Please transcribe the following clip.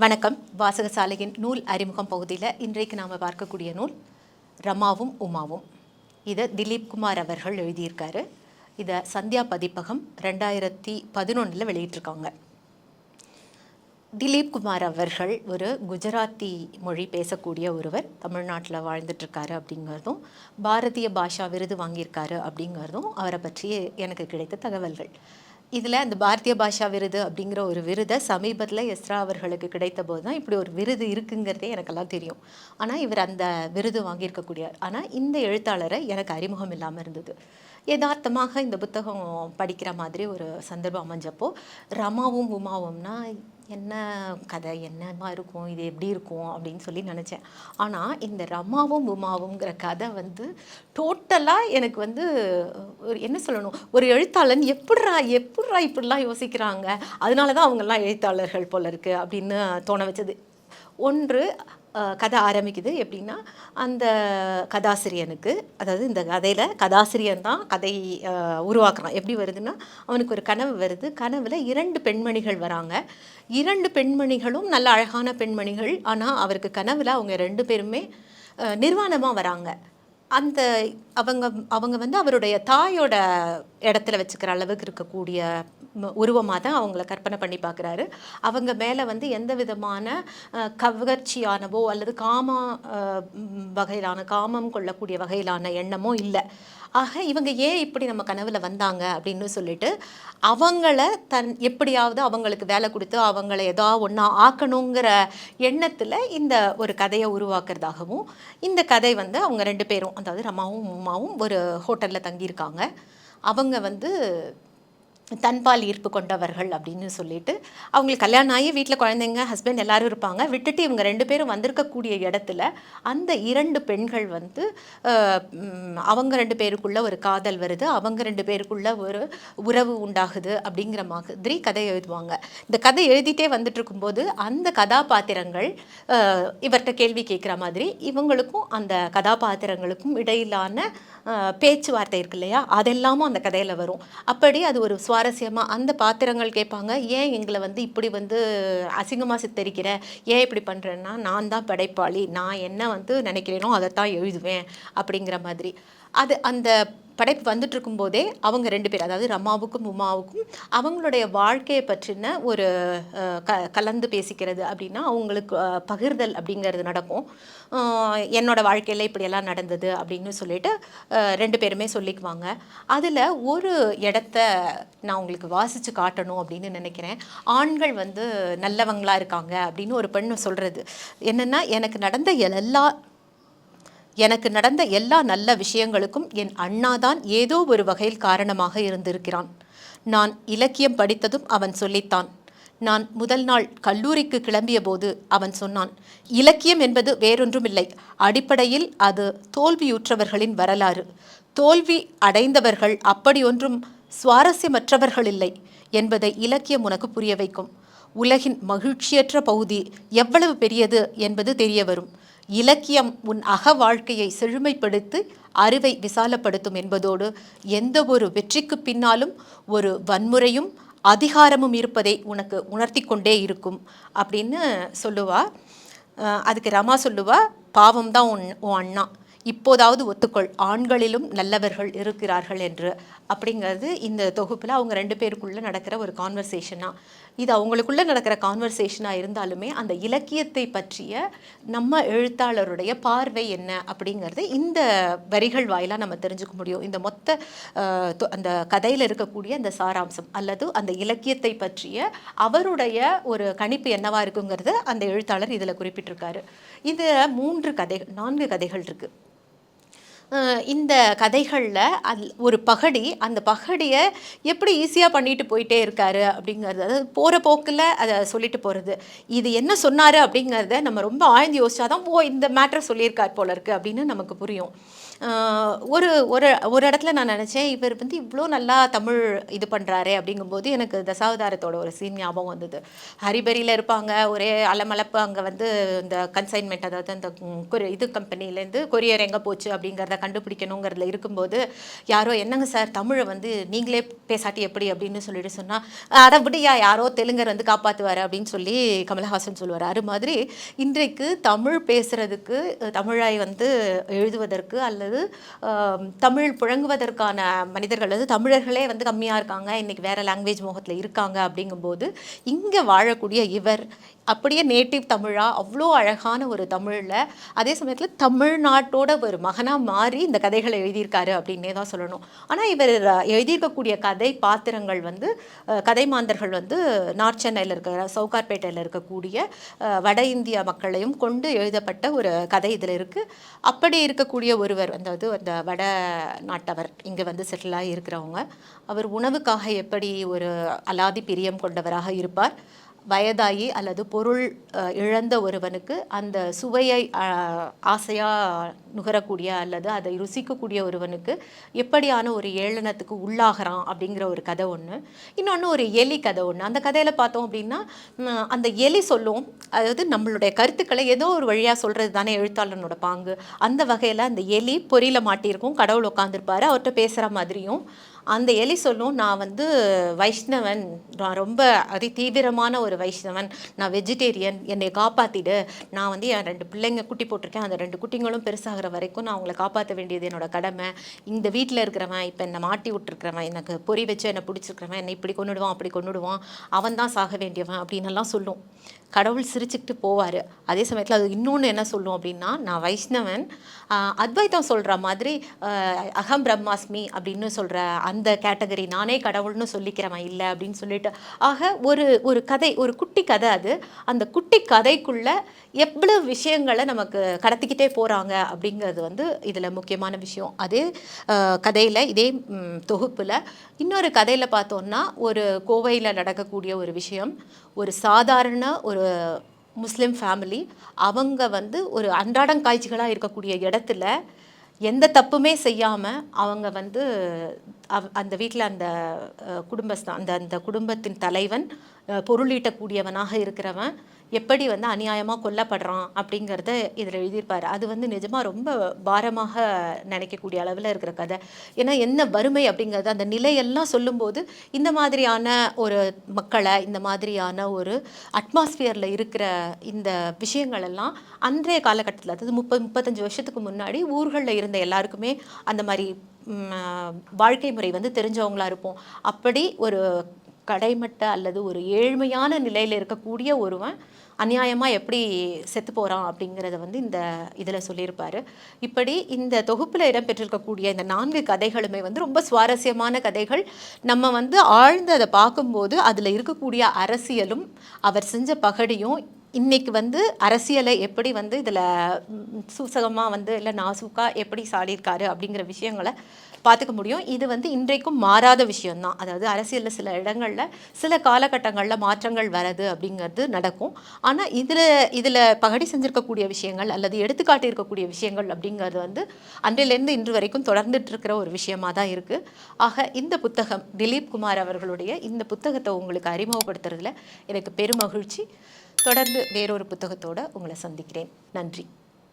வணக்கம். வாசகசாலையின் நூல் அறிமுகம் பகுதியில் இன்றைக்கு நாம் பார்க்கக்கூடிய நூல் ரமாவும் உமாவும். இதை திலீப் குமார் அவர்கள் எழுதியிருக்காரு. இதை சந்தியா பதிப்பகம் ரெண்டாயிரத்தி பதினொன்றில் வெளியிட்டிருக்காங்க. திலீப் குமார் அவர்கள் ஒரு குஜராத்தி மொழி பேசக்கூடிய ஒருவர். தமிழ்நாட்டில் வாழ்ந்துட்டுருக்காரு அப்படிங்கிறதும் பாரதிய பாஷா விருது வாங்கியிருக்காரு அப்படிங்கிறதும் அவரை பற்றி எனக்கு கிடைத்த தகவல்கள். இதில் அந்த பாரதிய பாஷா விருது அப்படிங்கிற ஒரு விருதை சமீபத்தில் எஸ்ரா அவர்களுக்கு கிடைத்த போது தான் இப்படி ஒரு விருது இருக்குங்கிறதே எனக்கெல்லாம் தெரியும். ஆனால் இவர் அந்த விருது வாங்கியிருக்கக்கூடியார் ஆனால் இந்த எழுத்தாளரை எனக்கு அறிமுகம் இல்லாமல் இருந்தது. யதார்த்தமாக இந்த புத்தகம் படிக்கிற மாதிரி ஒரு சந்தர்ப்பம் அமைஞ்சப்போ ரமாவும் உமாவும்னா என்ன கதை என்னமா இருக்கும் இது எப்படி இருக்கும் அப்படின்னு சொல்லி நினச்சேன். ஆனால் இந்த ரமாவும் உமாவுங்கிற கதை வந்து டோட்டலாக எனக்கு வந்து ஒரு என்ன சொல்லணும் ஒரு எழுத்தாளன் எப்படிரா எப்படிரா இப்படிலாம் யோசிக்கிறாங்க? அதனால தான் அவங்கெல்லாம் எழுத்தாளர்கள் போல இருக்குது அப்படின்னு தோண வச்சது. ஒன்று கதை ஆரம்பிக்குது. எப்படின்னா அந்த கதாசிரியனுக்கு அதாவது இந்த கதையில் கதாசிரியன் தான் கதை உருவாக்குறான். எப்படி வருதுன்னா அவனுக்கு ஒரு கனவு வருது. கனவில் இரண்டு பெண்மணிகள் வராங்க. இரண்டு பெண்மணிகளும் நல்ல அழகான பெண்மணிகள். ஆனால் அவருக்கு கனவில் அவங்க ரெண்டு பேருமே நிர்வாணமாக வராங்க. அந்த அவங்க அவங்க வந்து அவருடைய தாயோட இடத்துல வச்சுக்கிற அளவுக்கு இருக்கக்கூடிய உருவமாக தான் அவங்கள கற்பனை பண்ணி பார்க்குறாரு. அவங்க மேலே வந்து எந்த விதமான கவர்ச்சியானவோ அல்லது காம வகையிலான காமம் கொள்ளக்கூடிய வகையிலான எண்ணமோ இல்லை. ஆக இவங்க ஏன் இப்படி நம்ம கனவில் வந்தாங்க அப்படின்னு சொல்லிட்டு அவங்கள தன் எப்படியாவது அவங்களுக்கு வேலை கொடுத்து அவங்கள ஏதோ ஒன்றா ஆக்கணுங்கிற எண்ணத்தில் இந்த ஒரு கதையை உருவாக்குறதாகவும் இந்த கதை வந்து அவங்க ரெண்டு பேரும் அதாவது ரமாவும் உமாவும் ஒரு ஹோட்டலில் தங்கியிருக்காங்க. அவங்க வந்து தன்பால் ஈர்ப்பு கொண்டவர்கள் அப்படின்னு சொல்லிட்டு அவங்களுக்கு கல்யாணம் ஆகி வீட்டில் குழந்தைங்க ஹஸ்பண்ட் எல்லாரும் இருப்பாங்க. விட்டுட்டு இவங்க ரெண்டு பேரும் வந்திருக்கக்கூடிய இடத்துல அந்த இரண்டு பெண்கள் வந்து அவங்க ரெண்டு பேருக்குள்ள ஒரு காதல் வருது அவங்க ரெண்டு பேருக்குள்ள ஒரு உறவு உண்டாகுது அப்படிங்கிற மாதிரி கதை எழுதுவாங்க. இந்த கதை எழுதிட்டே வந்துட்டு இருக்கும்போது அந்த கதாபாத்திரங்கள் இவர்கிட்ட கேள்வி கேட்குற மாதிரி இவங்களுக்கும் அந்த கதாபாத்திரங்களுக்கும் இடையிலான பேச்சுவார்த்தை இருக்கு இல்லையா? அதெல்லாமும் அந்த கதையில் வரும். அப்படி அது ஒரு சுவாரஸ்யமாக அந்த பாத்திரங்கள் கேட்பாங்க ஏன் எங்களை வந்து இப்படி வந்து அசிங்கமாக சித்தரிக்கிற? ஏன் இப்படி பண்ணுறேன்னா நான் தான் படைப்பாளி. நான் என்ன வந்து நினைக்கிறேனோ அதைத்தான் எழுதுவேன். அப்படிங்கிற மாதிரி. அது அந்த படைப்பு வந்துட்டு இருக்கும்போதே அவங்க ரெண்டு பேர் அதாவது ரமாவுக்கும் உமாவுக்கும் அவங்களுடைய வாழ்க்கையை பற்றின ஒரு க கலந்து பேசிக்கிறது அப்படின்னா அவங்களுக்கு பகிர்தல் அப்படிங்கிறது நடக்கும். என்னோடய வாழ்க்கையில் இப்படியெல்லாம் நடந்தது அப்படின்னு சொல்லிட்டு ரெண்டு பேருமே சொல்லிக்குவாங்க. அதில் ஒரு இடத்த நான் உங்களுக்கு வாசித்து காட்டணும் அப்படின்னு நினைக்கிறேன். ஆண்கள் வந்து நல்லவங்களாக இருக்காங்க அப்படின்னு ஒரு பெண் சொல்கிறது என்னென்னா எனக்கு நடந்த எல்லா எனக்கு நடந்த எல்லா நல்ல விஷயங்களுக்கும் என் அண்ணாதான் ஏதோ ஒரு வகையில் காரணமாக இருந்திருக்கிறான். நான் இலக்கியம் படித்ததும் அவன் சொல்லித்தான். நான் முதல் நாள் கல்லூரிக்கு கிளம்பிய போது அவன் சொன்னான் இலக்கியம் என்பது வேறொன்றுமில்லை. அடிப்படையில் அது தோல்வியுற்றவர்களின் வரலாறு. தோல்வி அடைந்தவர்கள் அப்படியொன்றும் சுவாரஸ்யமற்றவர்கள் இல்லை என்பதை இலக்கியம் உனக்கு புரிய வைக்கும். உலகின் மகிழ்ச்சியற்ற பகுதி எவ்வளவு பெரியது என்பது தெரிய வரும். இலக்கியம் உன் அக வாழ்க்கையை செழுமைப்படுத்தி அறிவை விசாலப்படுத்தும் என்பதோடு எந்த ஒரு வெற்றிக்கு பின்னாலும் ஒரு வன்முறையும் அதிகாரமும் இருப்பதை உனக்கு உணர்த்தி கொண்டே இருக்கும் அப்படின்னு சொல்லுவா. அதுக்கு ரமா சொல்லுவா பாவம் தான் உன் உன் அண்ணா. இப்போதாவது ஒத்துக்கொள். ஆண்களிலும் நல்லவர்கள் இருக்கிறார்கள் என்று. அப்படிங்கிறது இந்த தொகுப்பில் அவங்க ரெண்டு பேருக்குள்ளே நடக்கிற ஒரு கான்வர்சேஷனாக இது அவங்களுக்குள்ளே நடக்கிற கான்வர்சேஷனாக இருந்தாலுமே அந்த இலக்கியத்தை பற்றிய நம்ம எழுத்தாளருடைய பார்வை என்ன அப்படிங்கிறது இந்த வரிகள் வாயிலாக நம்ம தெரிஞ்சுக்க முடியும். இந்த மொத்த அந்த கதையில் இருக்கக்கூடிய அந்த சாராம்சம் அல்லது அந்த இலக்கியத்தை பற்றிய அவருடைய ஒரு கணிப்பு என்னவாக இருக்குங்கிறது அந்த எழுத்தாளர் இதில் குறிப்பிட்டிருக்காரு. இது மூன்று கதைகள் நான்கு கதைகள் இருக்குது இந்த கதைகளில் அல் ஒரு பகடி அந்த பகடியை எப்படி ஈஸியாக பண்ணிட்டு போயிட்டே இருக்காரு அப்படிங்கிறது. அதாவது போகிற போக்கில் அதை சொல்லிட்டு போகிறது இது என்ன சொன்னார் அப்படிங்கிறத நம்ம ரொம்ப ஆழ்ந்து யோசிச்சாதான் ஓ இந்த மேட்ரை சொல்லியிருக்கார் போல இருக்குது அப்படின்னு நமக்கு புரியும். ஒரு ஒரு ஒரு இடத்துல நான் நினச்சேன் இவர் வந்து இவ்வளோ நல்லா தமிழ் இது பண்ணுறாரு அப்படிங்கும்போது எனக்கு தசாவதாரத்தோட ஒரு சீன் ஞாபகம் வந்தது. ஹரிபரியில் இருப்பாங்க ஒரே அலமலப்பு அங்கே வந்து இந்த கன்சைன்மெண்ட் அதாவது அந்த இது கம்பெனிலேருந்து கொரியர் எங்கே போச்சு அப்படிங்கிறத கண்டுபிடிக்கணுங்கிறதுல இருக்கும்போது யாரோ என்னங்க சார் தமிழை வந்து நீங்களே பேசாட்டி எப்படி? அப்படின்னு சொல்லிட்டு சொன்னால் அதை விடியா யாரோ தெலுங்கர் வந்து காப்பாற்றுவார் அப்படின்னு சொல்லி கமல்ஹாசன் சொல்லுவார். அது மாதிரி இன்றைக்கு தமிழ் பேசுகிறதுக்கு தமிழாய் வந்து எழுதுவதற்கு அல்லது தமிழ் புழங்குவதற்கான மனிதர்கள் வந்து தமிழர்களே வந்து கம்மியாக இருக்காங்க இன்றைக்கி வேறு லாங்குவேஜ் முகத்தில் இருக்காங்க அப்படிங்கும்போது இங்கே வாழக்கூடிய இவர் அப்படியே நேட்டிவ் தமிழா அவ்வளோ அழகான ஒரு தமிழில் அதே சமயத்தில் தமிழ்நாட்டோட ஒரு மகனாக மாறி இந்த கதைகளை எழுதியிருக்காரு அப்படின்னே தான் சொல்லணும். ஆனால் இவர் எழுதியிருக்கக்கூடிய கதை பாத்திரங்கள் வந்து கதை மாந்தர்கள் வந்து நார்த் சென்னையில் இருக்கிற சவுகார்பேட்டையில் இருக்கக்கூடிய வட இந்திய மக்களையும் கொண்டு எழுதப்பட்ட ஒரு கதை இதில் இருக்குது அப்படி இருக்கக்கூடிய ஒருவர் அதாவது அந்த வட நாட்டவர் இங்கே வந்து செட்டிலாகி இருக்கிறவங்க அவர் உணவுக்காக எப்படி ஒரு அலாதி பிரியம் கொண்டவராக இருப்பார்? வயதாகி அல்லது பொருள் இழந்த ஒருவனுக்கு அந்த சுவையை ஆசையாக நுகரக்கூடிய அல்லது அதை ருசிக்கக்கூடிய ஒருவனுக்கு எப்படியான ஒரு ஏளனத்துக்கு உள்ளாகிறான் அப்படிங்கிற ஒரு கதை ஒன்று இன்னொன்று ஒரு எலி கதை ஒன்று அந்த கதையில் பார்த்தோம் அப்படின்னா அந்த எலி சொல்லும் அதாவது நம்மளுடைய கருத்துக்களை ஏதோ ஒரு வழியாக சொல்கிறது தானே எழுத்தாளனோட பாங்கு. அந்த வகையில் அந்த எலி பொறியில் மாட்டியிருக்கும் கடவுள் உட்காந்துருப்பாரு அவர்கிட்ட பேசுகிற மாதிரியும் அந்த எலி சொல்லும் நான் வந்து வைஷ்ணவன். நான் ரொம்ப அதி தீவிரமான ஒரு வைஷ்ணவன். நான் வெஜிடேரியன் என்னை காப்பாற்றிடு நான் வந்து என் ரெண்டு பிள்ளைங்க குட்டி போட்டிருக்கேன். அந்த ரெண்டு குட்டிங்களும் பெருசாகிற வரைக்கும் நான் அவங்கள காப்பாற்ற வேண்டியது என்னோட கடமை. இந்த வீட்டில் இருக்கிறவன் இப்போ என்னை மாட்டி விட்டுருக்கிறவன் எனக்கு பொறி வச்சு என்னை பிடிச்சிருக்கிறவன் என்னை இப்படி கொண்டுடுவான் அப்படி கொண்டுடுவான் அவன் தான் சாக வேண்டியவன் அப்படின்னுலாம் சொல்லும். கடவுள் சிரிச்சுக்கிட்டு போவார். அதே சமயத்தில் அது இன்னொன்று என்ன சொல்லும் அப்படின்னா நான் வைஷ்ணவன். அத்வைத்தம் அத்வைதம் சொல்கிற மாதிரி அகம் பிரம்மாஸ்மி அப்படின்னு சொல்கிற அந்த கேட்டகரி நானே கடவுள்னு சொல்லிக்கிறவன் இல்லை அப்படின்னு சொல்லிட்டு. ஆக ஒரு ஒரு கதை ஒரு குட்டி கதை அது. அந்த குட்டி கதைக்குள்ளே எவ்வளோ விஷயங்களை நமக்கு கடத்திக்கிட்டே போகிறாங்க அப்படிங்கிறது வந்து இதில் முக்கியமான விஷயம். அதே கதையில் இதே தொகுப்பில் இன்னொரு கதையில் பார்த்தோம்னா ஒரு கோவையில் நடக்கக்கூடிய ஒரு விஷயம். ஒரு சாதாரண ஒரு முஸ்லீம் ஃபேமிலி அவங்க வந்து ஒரு அன்றாடம் காய்ச்சிகளாக இருக்கக்கூடிய இடத்துல எந்த தப்புமே செய்யாமல் அவங்க வந்து அந்த வீட்டில் அந்த குடும்பஸ்தான் அந்த அந்த குடும்பத்தின் தலைவன் பொருளீட்டக்கூடியவனாக இருக்கிறவன். எப்படி வந்து அநியாயமாக கொல்லப்படுறான் அப்படிங்கிறத இதில் எழுதியிருப்பார். அது வந்து நிஜமாக ரொம்ப பாரமாக நினைக்கக்கூடிய அளவில் இருக்கிற கதை. ஏன்னா என்ன வறுமை அப்படிங்கிறது அந்த நிலையெல்லாம் சொல்லும்போது இந்த மாதிரியான ஒரு மக்களை இந்த மாதிரியான ஒரு அட்மாஸ்பியரில் இருக்கிற இந்த விஷயங்கள் எல்லாம் அன்றைய காலகட்டத்தில் அதாவது முப்பது முப்பத்தஞ்சு வருஷத்துக்கு முன்னாடி ஊர்களில் இருந்த எல்லாருக்குமே அந்த மாதிரி வாழ்க்கை முறை வந்து தெரிஞ்சவங்களா இருப்போம். அப்படி ஒரு கடைமட்ட அல்லது ஒரு ஏழ்மையான நிலையில் இருக்கக்கூடிய ஒருவன் அநியாயமாக எப்படி செத்து போகிறான் அப்படிங்கிறத வந்து இந்த இதில் சொல்லியிருப்பார். இப்படி இந்த தொகுப்பில் இடம்பெற்றிருக்கக்கூடிய இந்த நான்கு கதைகளுமே வந்து ரொம்ப சுவாரஸ்யமான கதைகள். நம்ம வந்து ஆழ்ந்து அதை பார்க்கும்போது அதில் இருக்கக்கூடிய அரசியலும் அவர் செஞ்ச பகடியும் இன்னைக்கு வந்து அரசியலை எப்படி வந்து இதில் சூசகமாக வந்து இல்லை நாசூக்கா எப்படி சாடியிருக்காரு அப்படிங்கிற விஷயங்களை பார்த்துக்க முடியும். இது வந்து இன்றைக்கும் மாறாத விஷயம்தான். அதாவது அரசியலில் சில இடங்களில் சில காலகட்டங்களில் மாற்றங்கள் வரது அப்படிங்கிறது நடக்கும். ஆனால் இதில் இதில் பகடி செஞ்சுருக்கக்கூடிய விஷயங்கள் அல்லது எடுத்துக்காட்டி இருக்கக்கூடிய விஷயங்கள் அப்படிங்கிறது வந்து அன்றிலிருந்து இன்று வரைக்கும் தொடர்ந்துட்டு இருக்கிற ஒரு விஷயமா தான் இருக்குது ஆக இந்த புத்தகம் திலீப் குமார் அவர்களுடைய இந்த புத்தகத்தை உங்களுக்கு அறிமுகப்படுத்துறதுல எனக்கு பெருமகிழ்ச்சி. தொடர்ந்து வேறொரு புத்தகத்தோடு உங்களை சந்திக்கிறேன். நன்றி.